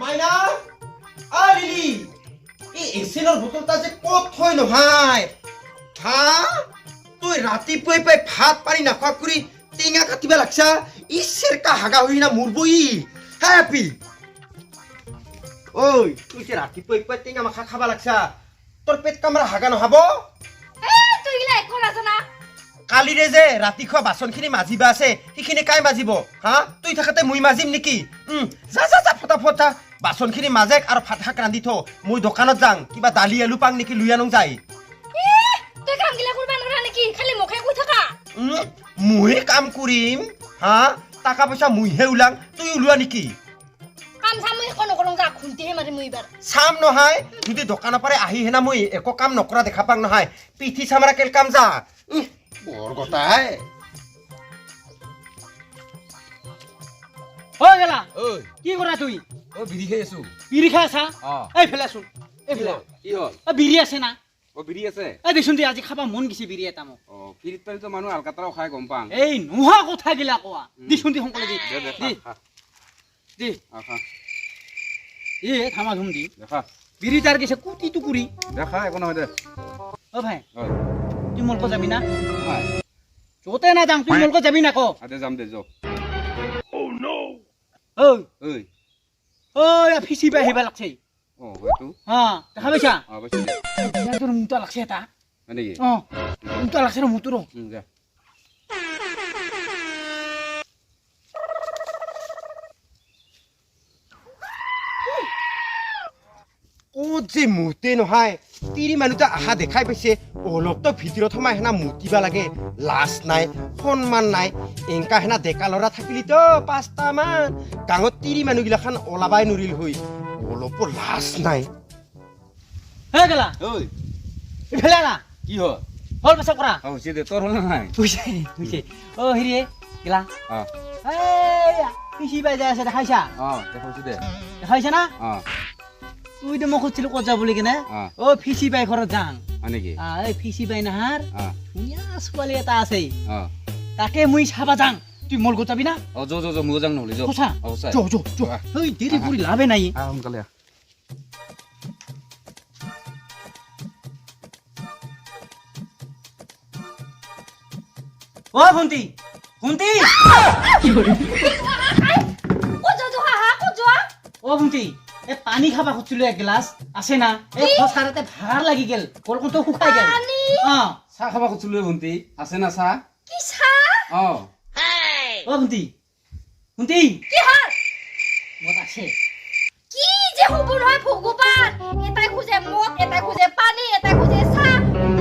মাইনা আ lily. এই বটলটা যে ক'ত থৈ নহয় হা তই ৰাতিপুৱাই পাই ভাত পানী নাখোৱা কৰি টেঙা কাটিব লাগছা। ই চেৰকা হাগা হৈ না মৰবই হে আপি ঐ তুই যে ৰাতিপুৱাই পাই টেঙা মাখা খাবা লাগছা। তোৰ পেট কামৰা হাগা নহ'ব? তুই গিলা একো যে ৰাতি খোৱা বাচনখিনি মাজিবা আছে সেইখিনি কাই মাজিব? হা? তুই থাকোঁতে মই মাজিম নেকি? যা যা যা ফটাফট যা। বাচনখিনি মাজেক আৰু ভাত শাক ৰান্ধি থ মই দোকানত যাং কিবা দালি আলু পাং নেকি লৈ আনো যাই। এ তই কাম কৰিম। হা? টকা পইচা মইহে ওলাং তুই ওলোৱা নেকি? চাম মই মই নহয়। যদি দোকানৰ পৰা আহি হেনা মই একো কাম নকৰা দেখা পাং নহয়। পিঠি চামৰা কেল কাম যা। বৰ গতাই ঐ গেলা কি কৰা তুই? অ বিড়ি খাই আছো। বিড়ি খাই আছা? অ। এইফালে আছোন এইফালে কি হ'ল? বিড়ি আছে না? অ বিড়ি আছে। এই দেচোন দে আজি খাবা মন গৈছে বিড়ি এটা মোক। অ ফিৰিত পাৰিতো মানুহ আলকাতৰাও খাই গম পাং এই নোহোৱা কথা গিলা কোৱা। দিচোন দি সোনকালে দি। দে। এ থামা ধুম দি। দেখা। বিড়ি তাৰ গেছে কুটি টুকুৰি। দেখা একো নহয় দে। অ ভাই। তুই মোৰ লগত যাবি না? য'তে না যাম তুই মোৰ যাবি না ক? আদে যাম দে যাওক ঐ। ঐ। ঐ ফিচি পাই আহিবা লাগছে। অ হয়তো। দেখা পাইছা? মুটা লাগছে এটা। হয় নেকি? অ মুটা লাগছে যা ক'ত যে মুতে নহয় তিৰি মানুহটা আহা দেখাই পাইছে অলপতো ভিতৰত সোমাই সেনা মুতিবা লাগে লাজ নাই সন্মান নাই। এংকা সেনা ডেকা ল'ৰা থাকিলিতো পাঁচটামান। গাঁৱত তিৰি মানুহগিলাখান ওলাবাই নৰিল হৈ। অলপো লাজ নাই। হে গেলা? ঐ। ইফালে না কি হ'ল? হ'ল পাছা কৰা। হৈছে দে তোৰ হ'ল নাই? হৈছে হৈছে। অ হেৰি গেলা? অ। এই যাই আছে দেখাইছা? অ দেখাইছো দে। দেখাইছা না? অ। তুই তো মোক সুধিছিলো ক'ত যা বুলি কেনে? অ অ ফিচি বাই ঘৰত যাং নেকি? এই ফিচি বাই নাহাৰ অ ধুনীয়া ছোৱালী এটা আছে। তাকে মই চাবা যাং। তুই মোৰ গোট যাবি না? যো যো ময়ো যাম নহ'লে যো। অ সঁচাই য য য। আহ। ঐ দেৰি কৰি লাভে নাই। আহ সোনকালে আহ অ ভন্টি ভন্টি ক'ত যোৱা যোৱা হা? ক'ত যোৱা? অ ভন্টি পানী খাবা খুজিছিলো এক গিলাচ আছে না? এই খচাৰতে ভাড়া লাগি গেল কলকতো শুকাই গেল। পানী? অ। চাহ খাবা খুজিছিলো ভণ্টি আছে না চাহ? কি চাহ? অ। অ ভন্টি ভন্টি কি হ'ল? মত আছে। কি যে হ'ব নহয় ভগৱান? এটাই খোজে মদ এটাই খোজে পানী এটাই খোজে চাহ।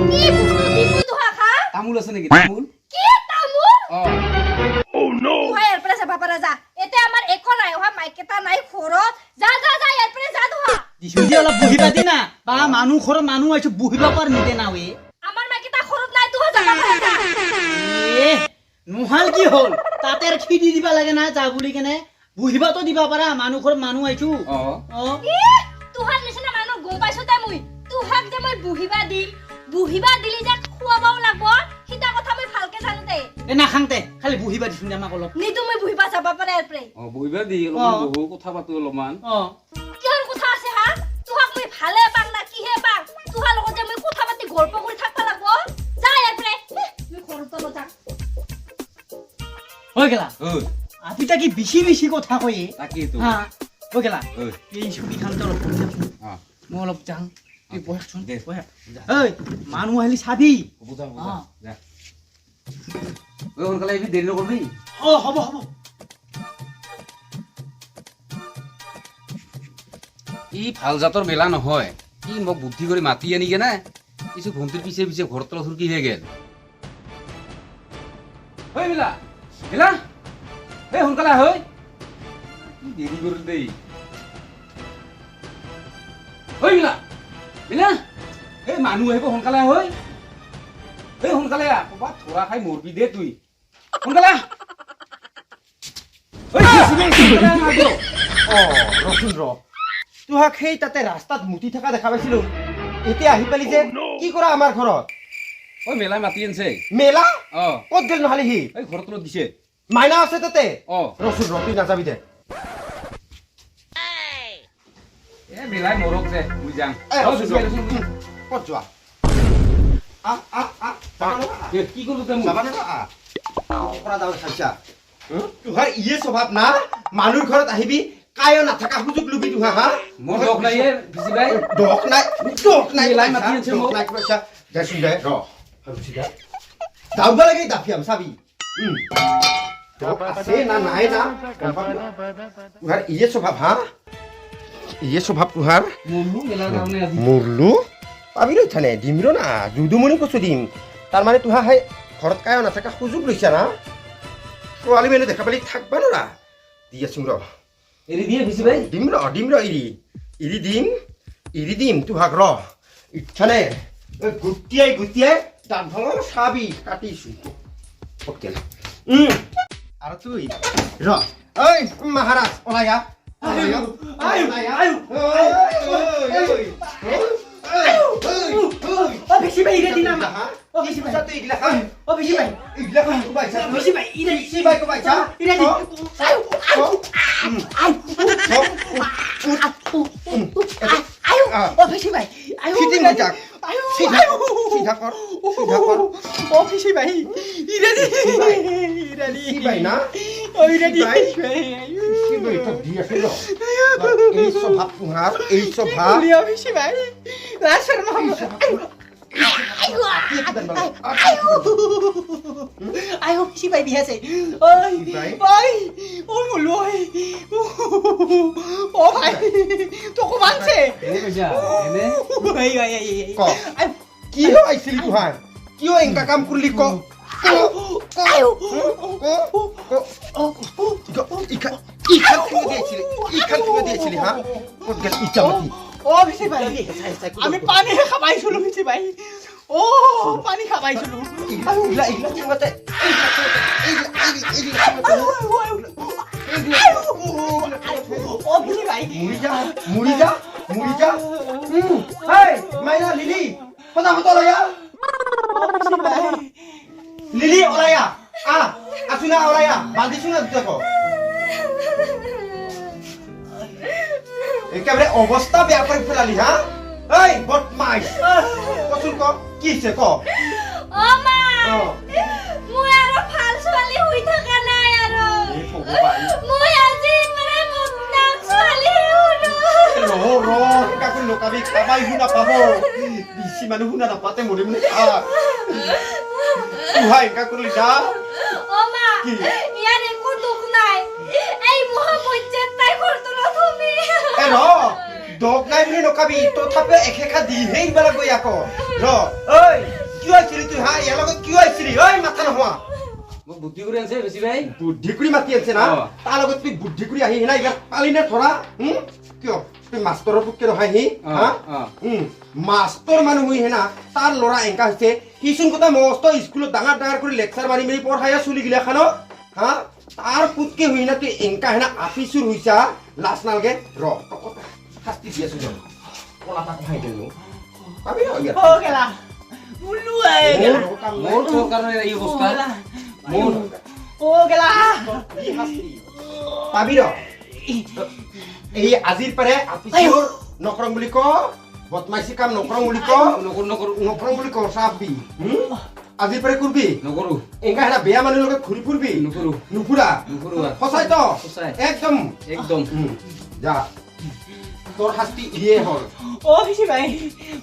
কি বস্তু দিব ধোৱা খা? তামোল আছে নেকি? তামোল কি তামোল? অ। উহাই ইয়াৰ পৰা যাবা পাৰা যা। এতিয়া আমাৰ অহা মাইকেটা নাই ঘৰত। যা যা যা ইয়াৰ পৰা যা ধোৱা। দিশুদি অলপ বহিবা দি না বা মানুহ ঘৰৰ মানুহ আহিছো বহিব পাৰ নিদে না ৱে আমাৰ মাইকেটা ঘৰত নাই তোহ যা এ নোহাল কি হ'ল? তাতে খিদি দিবা লাগে না যা বুলি কেনে। বহিবাতো দিবা পাৰা মানুহ ঘৰত মানুহ আহিছো অ। অ। তোহাৰ নিচিনা মানুহ গম পাইছো দে মই। তোহাক যে মই বহিবা দিম বহিবা দিলি যে খুৱাবও লাগব। সিটা কথা মই ভালকে জানো দে। এ নাখাংতে খালি বহিবা দিছো দে আমাক অলপ। নিদো মই বহিবা যাবা ইয়াৰ পৰা অ বহিবা দি অলপমান বহু কথা পাতো অলপমান। অ। কিহৰ কথা আছে হা? তোহাক মই ভালে পাং না কিহে পাং? তোহাৰ লগত যে মই কথা পাতি গল্প কৰি থাকবা লাগব। যা ইয়াৰ পৰা মই ঘৰৰ তলত যাম। হৈ গেলা। ঐ আপি তাকি বেছি বেছি কথা কয়ে তাকেইতো। হা হৈ গেলা। এই অলপ অ। মই অলপ যাওঁ তুই বহচোন দে। বহ ঐ মানুহ আহিলি চাবি। বুজা বুজা ঐ সোনকালে আহিবি দেৰি নকৰিবি। অ হ'ব হ'ব। ই ভাল জাতৰ মেলা নহয়। ই মোক বুদ্ধি কৰি মাতি আনি কেনে কিছু ভণ্টিৰ পিছে পিছে ঘৰৰ তলত সুৰকি হৈ গেল। হৈ মিলা মিলা। এই সোনকালে। ই দেৰি কৰিল দেই। হৈ মিলা মিলা। এই মানুহ আহিব সোনকালে ঐ। এই সোনকালে ক'ৰবাত থোৰা খাই মৰবি দে তুই। সোনকালে ৰচোন ৰ। তোহাক সেই তাতে ৰাস্তাত মুতি থকা দেখা পাইছিলো। এতিয়া আহি পালি যে কি কৰা আমাৰ ঘৰত? ঐ মেলাই মাতি আনছে। মেলা? অ। ক'ত গেল নহ'লে সি? এই ঘৰৰ তলত দিছে। মাইনা আছে তাতে? অ। ৰচোন ৰ তুই নাযাবি দে। এ মিলাই মৰক যে। উম, ক'ত যোৱা? কি যাওঁ তোহাৰ ইয়ে স্বভাৱ না? মানুহৰ ঘৰত আহিবি কায়ো নাথাকা সুযোগ লুবি তোহা হা? মোৰ দোষ নাই এ, বিচি নাই দোষ নাই মিলাই মাতি আছে মোক। নাই পইচা দে ৰ। ভাবিছো দে যাওঁব লাগে দাফিয়াম চাবি। দোষ আছে না নাই না? তোহাৰ ইয়ে স্বভাৱ হা? ইয়ে স্বভাৱ তোহাৰ? মৰলো? মেলাৰ কাৰণে আজি মুরলু পাবি রই থানে দিম র না দুদুমনি কচু দিম। তার মানে তুহা হাই ঘৰত কায়ো নাথাকা সুযোগ লৈছা না? ছোৱালী মানুহ দেখা পালি থাকবা নৰা। দি আছো ৰ। এৰি দিয়ে বিচি ভাই দিম ৰ দিম ৰ এৰি। এৰি দিম এৰি দিম তোহাক ৰ। ইথানে গুটিয়াই গুটিয়াই দাঁতভালৰ চাবি কাটিছো। পটকেল উম। আৰু তুই ৰ। ঐ মহাৰাজ ওলাই আহ। আয়ো, আহ। আয়ো, ঐ, ঐ, ঐ, ঐ, ঐ, ঐ। অ বেছি বাই ইৰে দিনা হা? অ বেছি বাই Satu igla kan? অ বেছি বাই Igla kan ko ba isa? বেছি বাই ইৰে Si ba ko ba isa? ইৰে দি আয়ো Ko? আয়ো Ah. অ বেছি বাই আয়ো Fitin mo jak. আয়ো Sida. Sida kor. Sida kor. ও বেছি বাই ইৰে দি ইৰে দি Si ba na? ও ইৰে দি Si ba ito dia silo. Ei so bhap tuhar, ei so bhap. লিয়া বেছি বাই লাসের মামা আয়ো বাই দিয়াছে ওই? ভাই ও মুলু ও ভাই তোকে মানছে এনে কৈছা এনে এই এই এই এই Ko. Kiyo ay sili tuhar. Kiyo ang kakam kurli ও বেশি ভাই আমি পানি খাবাইছিলো বেশি ভাই ও পানি খাবাইছিলো. Igla tingate. Igla igla ও ভাই হুম মাইনা লিলি কথা বেশি ভাই লিলি ওলাইয়া আ আসুনা ওলাইয়া বালতি শুনা দেখো একেবারে অবস্থা বেয়া করে ফেলালি হা? এই বদমাইশ কচোন ক কি হৈছে ক? অ মা। মই আৰু ভালো ছোৱালী হৈ থকা নাই আৰু। মই আজি মানে বদনাম ছোৱালী হ'লো। ৰ ৰ কৰি লকাবি কাবাই শুনা পাব। বেছি মানুহ শুনা নাপাতে মনে মনে খা। তুহা এনেকা কৰিলি যা অ মা কি? ইয়াৰ একো দুখ নাই এই মহাপৰ্যায়ত তাই ঘৰটো তুমি এ ৰ। দগ নাই বুলি নকাবি তথাপিও একেখা দিহে দিব লাগিব আকৌ। ৰ। ঐ কিয় আহিছিলি তুই হা? ইয়াৰ লগত কিয় আহিছিলি ঐ মাথা নোহোৱা। বুদ্ধি কৰি আছে বেচি বাই বুদ্ধি কৰি মাতি আছে না? তাৰ লগত তুই বুদ্ধি কৰি আহি না ইয়াত পালি নে ধৰা? কিয়? তুই মাষ্টৰৰ পুতকে নহয় সি অ, হা? অ। উম মাষ্টৰ মানুহ হৈ হেনা তাৰ ল'ৰা এংকা হৈছে সিচোন কথা মস্ত স্কুলত ডাঙৰ ডাঙৰ কৰি লেকচাৰ মাৰি মাৰি পঢ়াই চলি গিলা খান হা? তাৰ পুতকে হৈ না তুই এংকা হেনা আফিচুৰ হৈছা। লাজ নালগে ৰ শাস্তি দি আছো ৰ কলা তাক খাই দিলো পাবি মোৰ তোৰ কাৰণে এই অৱস্থা মোৰ? পাবি ৰ এই আজিৰ পাৰে আফিচুৰ নকৰং বুলি ক বদমাইচি কাম নকৰং বুলি ক নকৰো নকৰো নকৰং বুলি ক চাবি আজিৰ পাৰে কৰবি। নকৰো। এনেকা এটা বেয়া লগত ঘূৰি ফুৰবি। নকৰো। নুফুৰা। নকৰো আৰু। সঁচাই তো? সঁচাই। একদম। একদম। যা। তোৰ শাস্তি ইয়ে হ'ল। ও বেশি ভাই।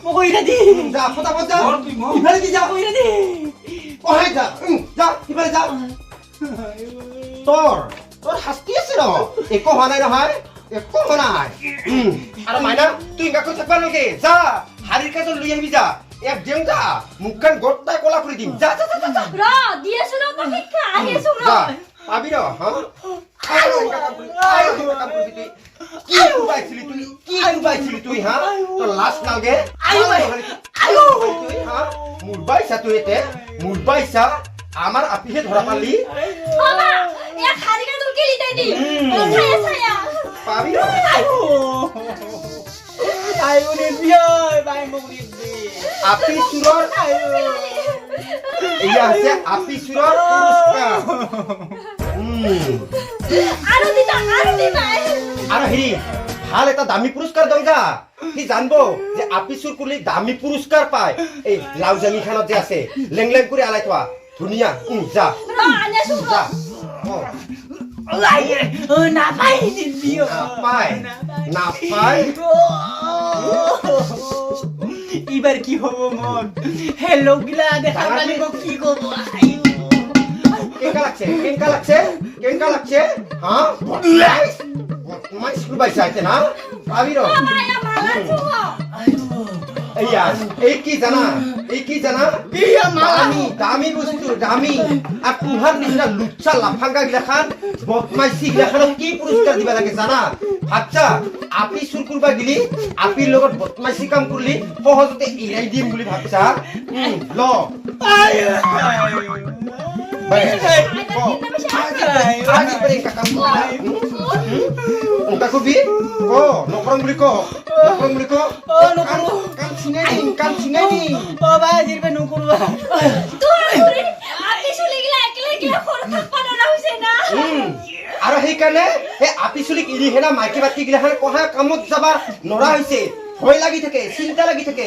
মোক ইরে দি যা ফটাফট যা। মৰ তুই মৰ। ইফালে দি যা? ইরে দি পঢ়াই যা। উম, যা ইফালে যা। তোৰ তোৰ শাস্তি আছে ৰ। একো হোৱা নাই নহয়। একো হোৱা নাই। উম, আৰু মাইনা তুই এনেকা কৰি থাকিব নালাগে। যা শাৰীৰ কাজত লৈ আহিবি যা। এক দিম যা মুখখন গোটাই কলা কৰি দিম যা যা যা যা, যা। ৰ দি আছো ৰ মই শিক্ষা আহি আছো ৰ যা পাবি ৰ হা আয় ৰ, এনেকা কাম কৰি- আয় ৰ, কাম কৰিবি তুই। কি ডুবাইছিলি তুই কি ডুবাইছিলি তুই হা তোৰ লাজ নালগে আয়ো, আয়ো। তুই হা মুৰবাইছা তুই এতে মুৰবাইছা আমাৰ আপিহে ধৰা পালি দি। ছায়া ছায়া। পাবি ৰ আয়ো। রে বিয়া ভাই মোক রে দি আপি চুৰৰ এয়া হৈছে আপি চুৰৰ পুৰস্কাৰ উম, আৰু দিতা আৰু দিবা। আৰু হেৰি ভালো এটা দামী পুৰস্কাৰ দং যা সি জানব যে আপি চুৰ কৰিলে দামী পুৰস্কাৰ পায়। এই লাউজাঙি খানত যে আছে লেং লেং কৰি আলাই থোৱা। ধুনীয়া উম, যা। আছো যা। ৰ অ, নাপায় নিদিও নাপায় নাপায়। এইবাৰ কি হ'ব মন? হ্যালো গিলা দেখা মোক কি ক'ব আইও। কেনেকা লাগছে কেনকা লাগছে কেনকা লাগছে হা তোমার স্কুল বাইসা আছে না? পাবি এই কি জানা এই কি জানা। দামী দামী বস্তু দামী আর তুহার নিচিনা লুচ্চা লাফাঙ্গা গিলাখান বদমাইশি গিলাখানক কি পুরস্কার দিবা লাগে জানা আচ্ছা আপি চুর করবা গিলি আপিৰ লগত বদমাইশি কাম করলি সহজতে এৰাই দিম বুলি ভাবছা ল বাই, ক। আজি পাৰি এনেকা কাম কৰিলা? উম? এনেকা করবি ক নকৰং বুলি ক নকৰং বুলি ক অ, নকৰো। কাম- কাম চিঙাই দিম কাম চিঙাই দিম অ ভাই আজিৰ পৰা নকৰোঁ তোৰ ঘূৰি আপি চুলি গিলা একেলে গিলা সৰু থাকবা নৰা হৈছে না আৰু সেইকাৰণে সেই আপি চুলিক এৰি হেনা মাইকী বাটী গিলাখানে কহা কামত যাবা নৰা হৈছে ভয় লাগি থাকে চিন্তা লাগি থাকে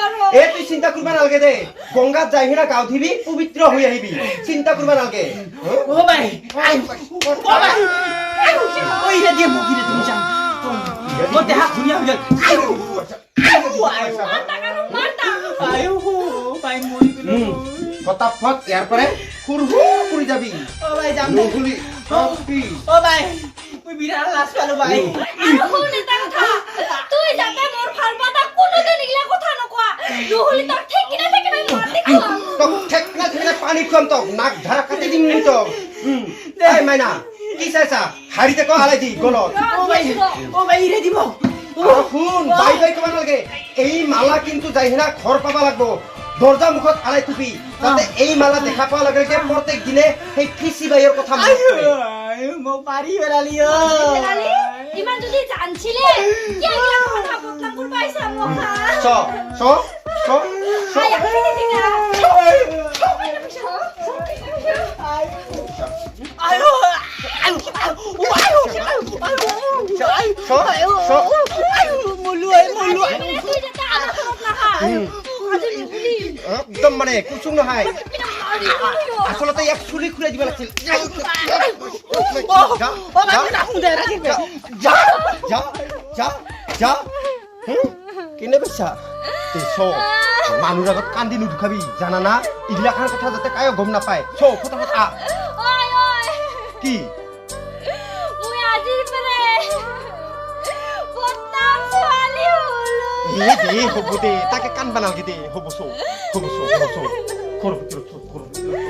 না এ তুই চিন্তা কৰিবা নালাগে দে। গংগাত যাই হেনা গাও ধুবি পবিত্ৰ হৈ আহিবি। চিন্তা কৰিবা নালাগে হা? অ ভাই অ ভাই। দিয়ে তুমি দেহা ধুনীয়া হৈ গ'ল মাৰতা আইও ভাই গ'লো। সুৰ কৰি যাবি। অ ভাই যাম অ ভাই। বিৰাট লাজ পালো ভাই। শুন এটা কথা। তুই যাতে পোৱা এটা কোনোদিন এইগিলা কথা নকোৱা নহ'লে তোক ঠেকিনে ঠেকিনে মাতি খোৱা তোক ঠেকনা ঠেকনা পানী খুৱাম তোক নাক ধাৰা কাটি দিম নি উম, এই মাইনা কি চাইছা? শাৰীতে ক হালাই দি গলত? অ ভাই অ ভাই ইৰে দিব। শুন বাই বাই ক'ব নালাগে। এই মালা কিন্তু যাই সিনা ঘৰ পাবা লাগব। দৰ্জা মুখত আলাই থবি যাতে এই মালা দেখা পোৱাৰ লগে প্ৰত্যেক দিনে সেই ফিচি বাইৰ কথা মনত পেলালি অ পেলালি ইমান যদি জানছিলে কিয় এইগিলা কথা কৰিব আহিছা মোক হা চ চ চ চ মলু মলু একদম মানে নহয় কিন্তু আচলতে ইয়াক চুলি খুলাই দিব লাগিছিল যা, যা, যা, যা? কেনে চ আগত কান্দি নুদুখাবি জানা না? এইগিলাখান কথা যাতে কায়ো গম নাপায়। চ ফটাফট আ। কি? এ দে হ'ব দে তাকে কান্দবা নালাগে দে হ'ব চ হ'ব চ হ'ব চ ঘৰৰ ভিতৰত থ।